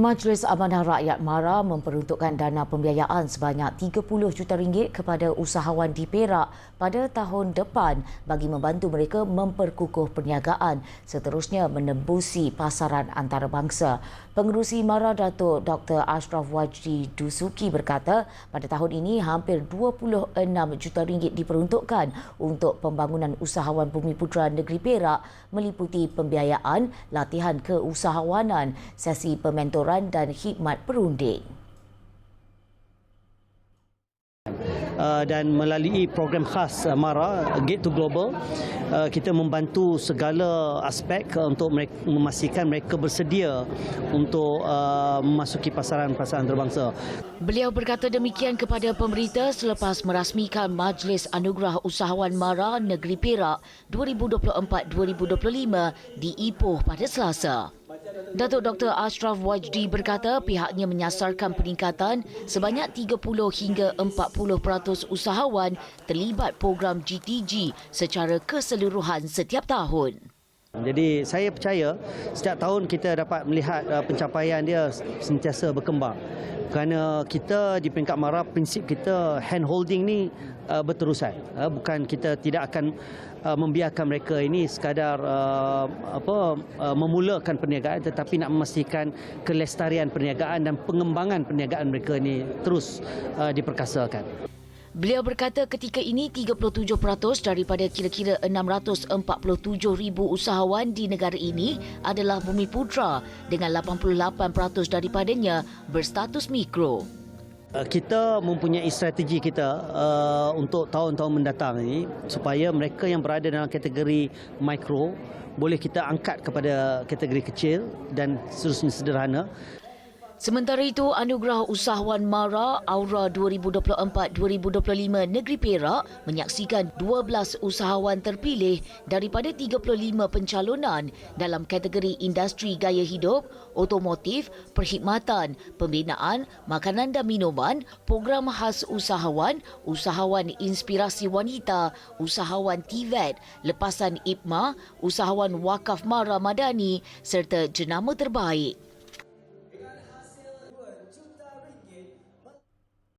Majlis Amanah Rakyat MARA memperuntukkan dana pembiayaan sebanyak 30 juta ringgit kepada usahawan di Perak pada tahun depan bagi membantu mereka memperkukuh perniagaan seterusnya menembusi pasaran antarabangsa. Pengerusi MARA Datuk Dr. Ashraf Wajdi Dusuki berkata pada tahun ini hampir 26 juta ringgit diperuntukkan untuk pembangunan usahawan Bumi Putra Negeri Perak meliputi pembiayaan, latihan keusahawanan, sesi pementoran dan khidmat perunding. Uh, dan melalui program khas uh, MARA Gate to Global uh, kita membantu segala aspek untuk mereka, memastikan mereka bersedia untuk memasuki pasaran-pasaran antarabangsa. Beliau berkata demikian kepada pemberita selepas merasmikan Majlis Anugerah Usahawan MARA Negeri Perak 2024-2025 di Ipoh pada Selasa. Datuk Dr. Ashraf Wajdi berkata pihaknya menyasarkan peningkatan sebanyak 30 hingga 40% usahawan terlibat program GTG secara keseluruhan setiap tahun. Jadi saya percaya setiap tahun kita dapat melihat uh, pencapaian dia sentiasa berkembang. Kerana kita di peringkat MARA prinsip kita hand holding ni uh, berterusan. Uh, bukan kita tidak akan uh, membiarkan mereka ini sekadar uh, apa uh, memulakan perniagaan tetapi nak memastikan kelestarian perniagaan dan pengembangan perniagaan mereka ini terus uh, diperkasakan. Beliau berkata ketika ini 37% daripada kira-kira 647 ribu usahawan di negara ini adalah bumi putra dengan 88% daripadanya berstatus mikro. Uh, kita mempunyai strategi kita uh, untuk tahun-tahun mendatang ini supaya mereka yang berada dalam kategori mikro boleh kita angkat kepada kategori kecil dan seterusnya sederhana Sementara itu, Anugerah Usahawan MARA Aura 2024-2025 Negeri Perak menyaksikan 12 usahawan terpilih daripada 35 pencalonan dalam kategori industri gaya hidup, otomotif, perkhidmatan, pembinaan, makanan dan minuman, program khas usahawan, usahawan inspirasi wanita, usahawan TVET, lepasan IPMA, usahawan wakaf MARA Madani serta jenama terbaik.